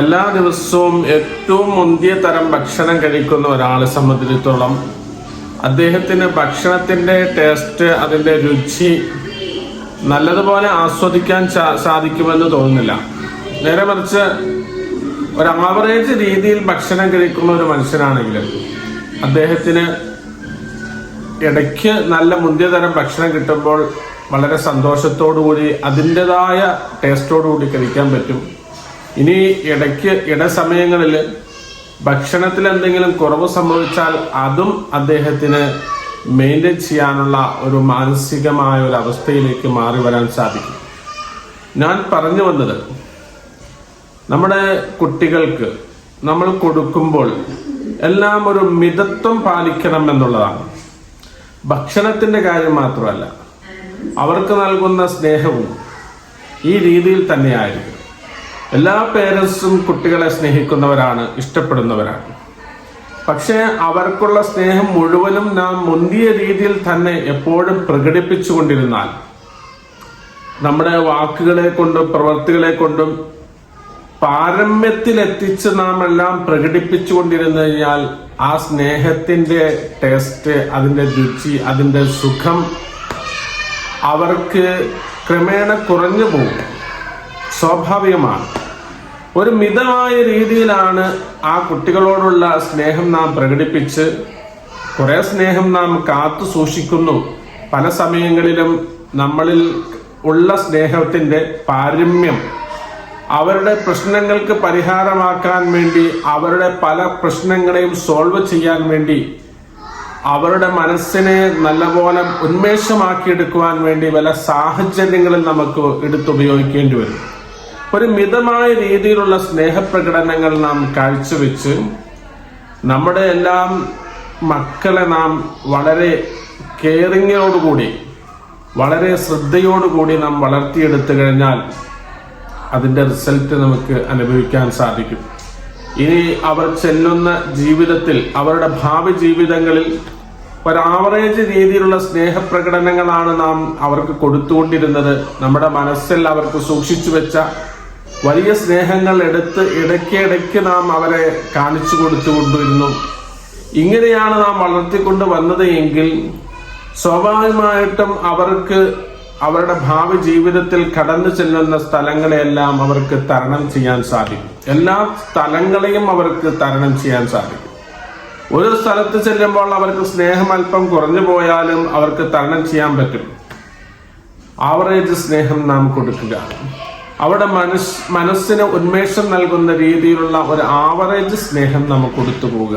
എല്ലാ ദിവസവും ഏറ്റവും മുന്തിയ തരം ഭക്ഷണം കഴിക്കുന്ന ഒരാളെ സംബന്ധിച്ചിടത്തോളം അദ്ദേഹത്തിന് ഭക്ഷണത്തിന്റെ ടേസ്റ്റ് അതിന്റെ രുചി നല്ലതുപോലെ ആസ്വദിക്കാൻ സാധിക്കുമെന്ന് തോന്നുന്നില്ല. നേരെ മറിച്ച് ഒരു ആവറേജ് രീതിയിൽ ഭക്ഷണം കഴിക്കുന്ന ഒരു മനുഷ്യനാണെങ്കിൽ അദ്ദേഹത്തിന് ഇടയ്ക്ക് നല്ല മുന്തിയ തരം ഭക്ഷണം കിട്ടുമ്പോൾ വളരെ സന്തോഷത്തോടു കൂടി അതിന്റെതായ ടേസ്റ്റോടു കൂടി കഴിക്കാൻ പറ്റും. ഇനി ഇടയ്ക്ക് ഇടസമയങ്ങളിൽ ഭക്ഷണത്തിൽ എന്തെങ്കിലും കുറവ് സംഭവിച്ചാൽ അതും അദ്ദേഹത്തിന് മെയിന്റെയിൻ ചെയ്യാനുള്ള ഒരു മാനസികമായ ഒരു അവസ്ഥയിലേക്ക് മാറി വരാൻ സാധിക്കും. ഞാൻ പറഞ്ഞു വന്നത് നമ്മുടെ കുട്ടികൾക്ക് നമ്മൾ കൊടുക്കുമ്പോൾ എല്ലാം ഒരു മിതത്വം പാലിക്കണം എന്നുള്ളതാണ്. ഭക്ഷണത്തിന്റെ കാര്യം മാത്രമല്ല അവർക്ക് നൽകുന്ന സ്നേഹവും ഈ രീതിയിൽ തന്നെയായിരിക്കും. എല്ലാ പേരൻസും കുട്ടികളെ സ്നേഹിക്കുന്നവരാണ് ഇഷ്ടപ്പെടുന്നവരാണ്. പക്ഷേ അവർക്കുള്ള സ്നേഹം മുഴുവനും നാം മുന്തിയ രീതിയിൽ തന്നെ എപ്പോഴും പ്രകടിപ്പിച്ചുകൊണ്ടിരുന്നാൽ നമ്മുടെ വാക്കുകളെ കൊണ്ടും പ്രവൃത്തികളെ കൊണ്ടും പാരമ്യത്തിലെത്തിച്ച് നാം എല്ലാം പ്രകടിപ്പിച്ചുകൊണ്ടിരുന്നു കഴിഞ്ഞാൽ ആ സ്നേഹത്തിന്റെ ടേസ്റ്റ് അതിന്റെ രുചി അതിന്റെ സുഖം അവർക്ക് ക്രമേണ കുറഞ്ഞു പോകും. സ്വാഭാവികമാണ്. ഒരു മിതമായ രീതിയിലാണ് ആ കുട്ടികളോടുള്ള സ്നേഹം നാം പ്രകടിപ്പിച്ച് കുറേ സ്നേഹം നാം കാത്തു സൂക്ഷിക്കുന്നു. പല സമയങ്ങളിലും നമ്മളിൽ ഉള്ള സ്നേഹത്തിന്റെ പാരമ്യം അവരുടെ പ്രശ്നങ്ങൾക്ക് പരിഹാരമാക്കാൻ വേണ്ടി അവരുടെ പല പ്രശ്നങ്ങളെയും സോൾവ് ചെയ്യാൻ വേണ്ടി അവരുടെ മനസ്സിനെ നല്ലപോലെ ഉന്മേഷമാക്കിയെടുക്കുവാൻ വേണ്ടി പല സാഹചര്യങ്ങളിൽ നമുക്ക് എടുത്തുപയോഗിക്കേണ്ടി വരും. ഒരു മിതമായ രീതിയിലുള്ള സ്നേഹപ്രകടനങ്ങൾ നാം കാഴ്ചവെച്ച് നമ്മുടെ എല്ലാം മക്കളെ നാം വളരെ കെയറിങ്ങോടുകൂടി വളരെ ശ്രദ്ധയോടുകൂടി നാം വളർത്തിയെടുത്തു കഴിഞ്ഞാൽ അതിന്റെ റിസൾട്ട് നമുക്ക് അനുഭവിക്കാൻ സാധിക്കും. ഇനി അവർ ചെല്ലുന്ന ജീവിതത്തിൽ അവരുടെ ഭാവി ജീവിതങ്ങളിൽ ഒരു ആവറേജ് രീതിയിലുള്ള സ്നേഹപ്രകടനങ്ങളാണ് നാം അവർക്ക് കൊടുത്തുകൊണ്ടിരുന്നത്. നമ്മുടെ മനസ്സിൽ അവർക്ക് സൂക്ഷിച്ചു വെച്ച വലിയ സ്നേഹങ്ങൾ എടുത്ത് ഇടയ്ക്കിടയ്ക്ക് നാം അവരെ കാണിച്ചു കൊടുത്തുകൊണ്ടിരുന്നു. ഇങ്ങനെയാണ് നാം വളർത്തിക്കൊണ്ട് വന്നത് എങ്കിൽ സ്വാഭാവികമായിട്ടും അവർക്ക് അവരുടെ ഭാവി ജീവിതത്തിൽ കടന്നു ചെല്ലുന്ന സ്ഥലങ്ങളെയെല്ലാം അവർക്ക് തരണം ചെയ്യാൻ സാധിക്കും. എല്ലാ സ്ഥലങ്ങളെയും അവർക്ക് തരണം ചെയ്യാൻ സാധിക്കും. ഒരു സ്ഥലത്ത് ചെല്ലുമ്പോൾ അവർക്ക് സ്നേഹം അല്പം കുറഞ്ഞു പോയാലും അവർക്ക് തരണം ചെയ്യാൻ പറ്റും. ആവറേജ് സ്നേഹം നാം കൊടുക്കുക അവിടെ മനസ് മനസ്സിന് ഉന്മേഷം നൽകുന്ന രീതിയിലുള്ള ഒരു ആവറേജ് സ്നേഹം നമുക്ക് കൊടുത്തു പോവുക.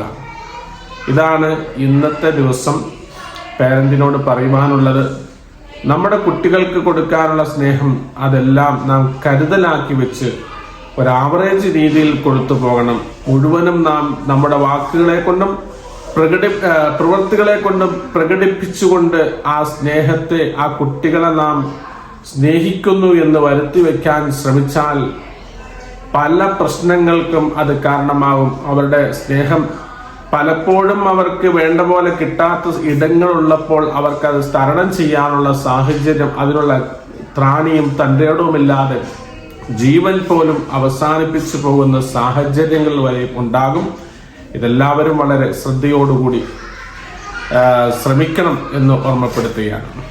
ഇതാണ് ഇന്നത്തെ ദിവസം പേരന്റിനോട് പറയുവാനുള്ളത്. നമ്മുടെ കുട്ടികൾക്ക് കൊടുക്കാനുള്ള സ്നേഹം അതെല്ലാം നാം കരുതലാക്കി വെച്ച് ഒരു ആവറേജ് രീതിയിൽ കൊടുത്തു പോകണം. മുഴുവനും നാം നമ്മുടെ വാക്കുകളെ കൊണ്ടും പ്രകടി പ്രവൃത്തികളെ കൊണ്ടും പ്രകടിപ്പിച്ചുകൊണ്ട് ആ സ്നേഹത്തെ ആ കുട്ടികളെ നാം സ്നേഹിക്കുന്നു എന്ന് വരുത്തി വയ്ക്കാൻ ശ്രമിച്ചാൽ പല പ്രശ്നങ്ങൾക്കും അത് കാരണമാകും. അവരുടെ സ്നേഹം പലപ്പോഴും അവർക്ക് വേണ്ട പോലെ കിട്ടാത്ത ഇടങ്ങളുള്ളപ്പോൾ അവർക്ക് അത് തരണം ചെയ്യാനുള്ള സാഹചര്യം അതിനുള്ള ത്രാണിയും തന്റെടവുമില്ലാതെ ജീവൻ പോലും അവസാനിപ്പിച്ചു പോകുന്ന സാഹചര്യങ്ങൾ വരെ ഉണ്ടാകും. ഇതെല്ലാവരും വളരെ ശ്രദ്ധയോടുകൂടി ശ്രമിക്കണം എന്ന് ഓർമ്മപ്പെടുത്തുകയാണ്.